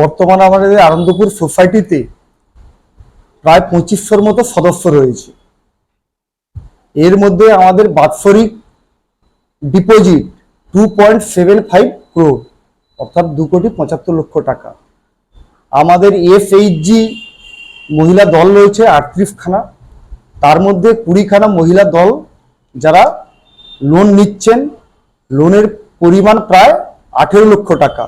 বর্তমানে আমাদের আনন্দপুর সোসাইটিতে প্রায় পঁচিশশোর মতো সদস্য রয়েছে। এর মধ্যে আমাদের বাৎসরিক deposit two point seven five crore অর্থাৎ দু কোটি পঁচাত্তর লক্ষ টাকা। আমাদের এসএইচজি মহিলা দল রয়েছে আটত্রিশখানা। তার মধ্যে কুড়িখানা মহিলা দল যারা লোন নিচ্ছেন। লোনের পরিমাণ প্রায় আঠেরো লক্ষ টাকা।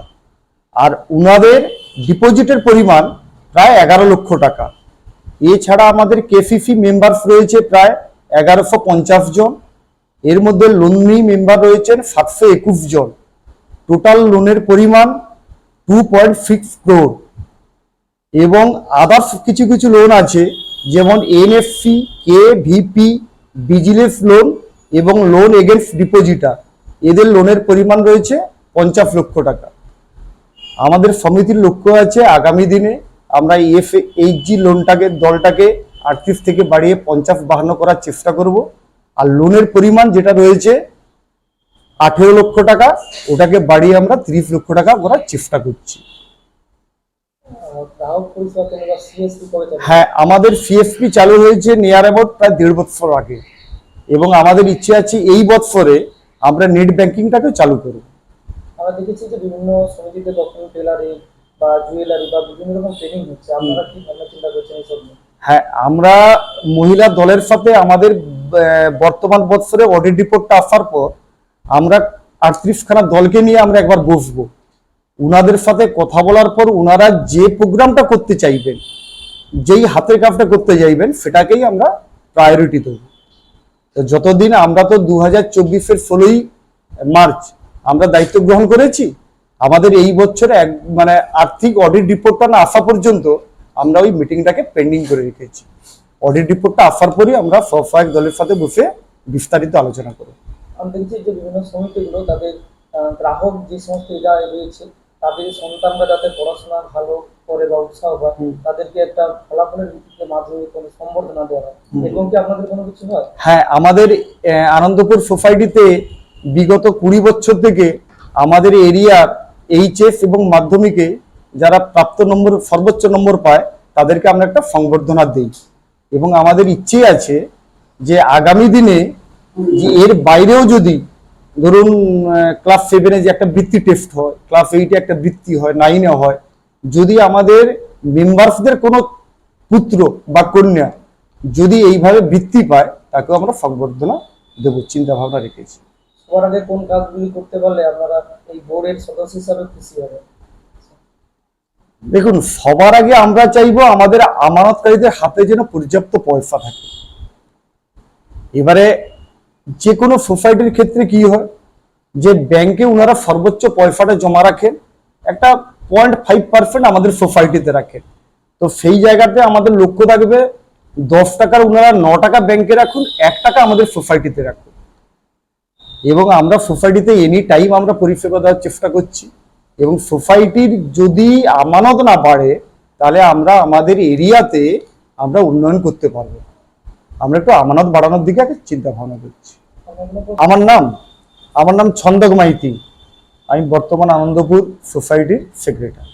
আর উনাদের ডিপোজিটের পরিমাণ প্রায় এগারো লক্ষ টাকা। এছাড়া আমাদের কেসিসি মেম্বার্স রয়েছে প্রায় এগারোশো পঞ্চাশ জন। এর মধ্যে লোননি মেম্বার রয়েছেন সাতশো একুশ জন। টোটাল লোনের পরিমাণ টু পয়েন্ট সিক্স ক্রোড এবং আদার্স কিছু কিছু লোন আছে, যেমন NFC K VP business loan এবং লোন এগেনস্ট ডিপোজিটার। এদের লোনের পরিমাণ রয়েছে পঞ্চাশ লক্ষ টাকা। আমাদের সমিতির লক্ষ্য আছে আগামী দিনে আমরা এফ এইচজি লোনটাকে দলটাকে আটত্রিশ থেকে বাড়িয়ে পঞ্চাশ বাহান্ন করার চেষ্টা করব। আর লোনের পরিমাণ যেটা রয়েছে আঠেরো লক্ষ টাকা, ওটাকে বাড়িয়ে আমরা তিরিশ লক্ষ টাকা করার চেষ্টা করছি। হ্যাঁ আমাদের সিএসপি চালু হয়েছে নিয়ার অ্যাবাউট প্রায় দেড় বছর আগে। এবং আমাদের ইচ্ছে আছে এই বছরে আমরা নেট ব্যাংকিংটাকে চালু করব। আমরা দেখেছি যে বিভিন্ন সমিতিতে কখনো টেলারিং বা জুয়েলারি বা বিভিন্ন রকম ট্রেনিং হচ্ছে। আপনারা কি ভাবনা চিন্তা করছেন এইসব নিয়ে? হ্যাঁ আমরা মহিলা দলের সাথে আমাদের বর্তমান বৎসরে অডিট রিপোর্টটা আসার পর আমরা আটত্রিশখানা দলকে নিয়ে আমরা একবার বসবো। উনাদের সাথে কথা বলার পর উনারা যে প্রোগ্রামটা করতে চাইবেন যেই হাতের কাজটা করতে চাইবেন সেটাকেই আমরা প্রায়োরিটি দেবো তো যতদিন আমরা তো দু হাজার চব্বিশের ষোলোই মার্চ আমরা দায়িত্ব গ্রহণ করেছি। আমাদের এই বছরে এক মানে আর্থিক অডিট রিপোর্টটা না আসা পর্যন্ত আমরা ওই মিটিংটাকে পেন্ডিং করে রেখেছি। অডিট রিপোর্টটা আসার পরই আমরা সহায়ক দলের সাথে বসে বিস্তারিত আলোচনা করব। আমি দেখছি যে বিভিন্ন সমিতিগুলো তাদের গ্রাহক যে সমস্ত এলাকায় রয়েছে তাদের সন্তানরা যাতে পড়াশোনা ভালো করে বা উৎসাহ পায় তাদেরকে একটা ফলাফলের ভিত্তিতে মাধ্যমিক কোনো সম্বর্ধনা দেওয়া হয়। এবং কি আপনাদের কোনো কিছু হয়? হ্যাঁ আমাদের আনন্দপুর সোসাইটিতে বিগত কুড়ি বছর থেকে আমাদের এরিয়ার এইচএস এবং মাধ্যমিকে যারা প্রাপ্ত নম্বর, সর্বোচ্চ নম্বর পায়, তাদেরকে আমরা একটা সংবর্ধনা দিই। এবং আমাদের ইচ্ছে আছে যে আগামী দিনে এর বাইরেও যদি ধরুন ক্লাস সেভেনে যে একটা বৃত্তি টেস্ট হয় ক্লাস এইটে একটা বৃত্তি হয় নাইনে হয়, যদি আমাদের মেম্বার্সদের কোনো পুত্র বা কন্যা যদি এইভাবে বৃত্তি পায়, তাকেও আমরা সংবর্ধনা দেবো চিন্তা ভাবনা রেখেছি। সবার আগে কোন কাজগুলি করতে পারলে আপনারা এই বোর্ডের সদস্য হিসাবে খুশি হবে দেখুন, সবার আগে আমরা চাইব আমাদের আমানতকারীদের হাতে যেন পর্যাপ্ত পয়সা থাকে। এবারে যে কোনো সোসাইটির ক্ষেত্রে কি হয়, যে ব্যাংকে ওনারা সর্বোচ্চ পয়সাটা জমা রাখেন, একটা পয়েন্ট ফাইভ পার্সেন্ট আমাদের সোসাইটিতে রাখেন। তো সেই জায়গাতে আমাদের লক্ষ্য থাকবে দশ টাকার ওনারা ন টাকা ব্যাংকে রাখুন, এক টাকা আমাদের সোসাইটিতে রাখুন। এবং আমরা সোসাইটিতে এনি টাইম আমরা পরিষেবা দেওয়ার চেষ্টা করছি। এবং সোসাইটির যদি আমানত না বাড়ে, তাহলে আমরা আমাদের এরিয়াতে আমরা উন্নয়ন করতে পারব। আমরা একটু আমানত বাড়ানোর দিকে একটা চিন্তা ভাবনা করছি? আমার নাম আমার নাম ছন্দক মাইতি। আমি বর্তমান আনন্দপুর সোসাইটির সেক্রেটারি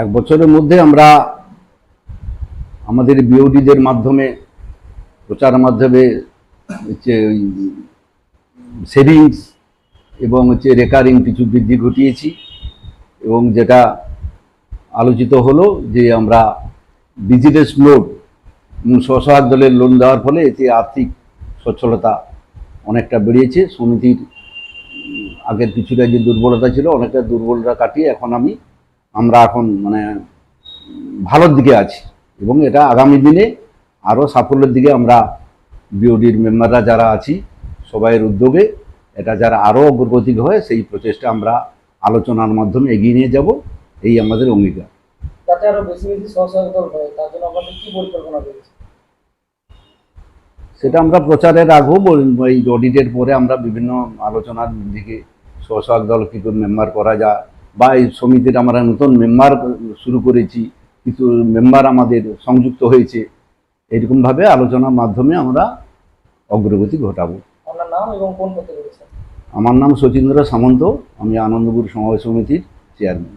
এক বছরের মধ্যে আমরা আমাদের বিওডিদের মাধ্যমে, প্রচার মাধ্যমে হচ্ছে ওই সেভিংস এবং হচ্ছে রেকারিং কিছু বৃদ্ধি ঘটিয়েছি এবং যেটা আলোচিত হলো যে আমরা বিজনেস লোন স্বসহায়ক দলের লোন দেওয়ার ফলে এতে আর্থিক সচ্ছলতা অনেকটা বেড়িয়েছে সমিতির আগের কিছুটা যে দুর্বলতা ছিল অনেকটা দুর্বলতা কাটিয়ে এখন আমি, আমরা এখন মানে ভালোর দিকে আছি এবং এটা আগামী দিনে আরও সাফল্যের দিকে আমরা বিওডির মেম্বাররা যারা আছি সবাইয়ের উদ্যোগে এটা যারা আরও অগ্রগতি হয় সেই প্রচেষ্টা আমরা আলোচনার মাধ্যমে এগিয়ে নিয়ে যাব এই আমাদের অঙ্গীকার। যাতে আরও বেশি বেশি সহযোগিতা হয় তার জন্য আপনাদের কি পরিকল্পনা রয়েছে? সেটা আমরা প্রচারের আগেও বল- এই অডিটের পরে আমরা বিভিন্ন আলোচনার দিকে স্বসহায়ক দল কী করে মেম্বার করা যায় বা এই সমিতির আমরা নতুন মেম্বার শুরু করেছি কিছু মেম্বার আমাদের সংযুক্ত হয়েছে এরকমভাবে আলোচনার মাধ্যমে আমরা অগ্রগতি ঘটাবো। আপনার নাম এবং কোন আমার নাম শচীন্দ্র সামন্ত আমি আনন্দপুর সমাবেশ সমিতির চেয়ারম্যান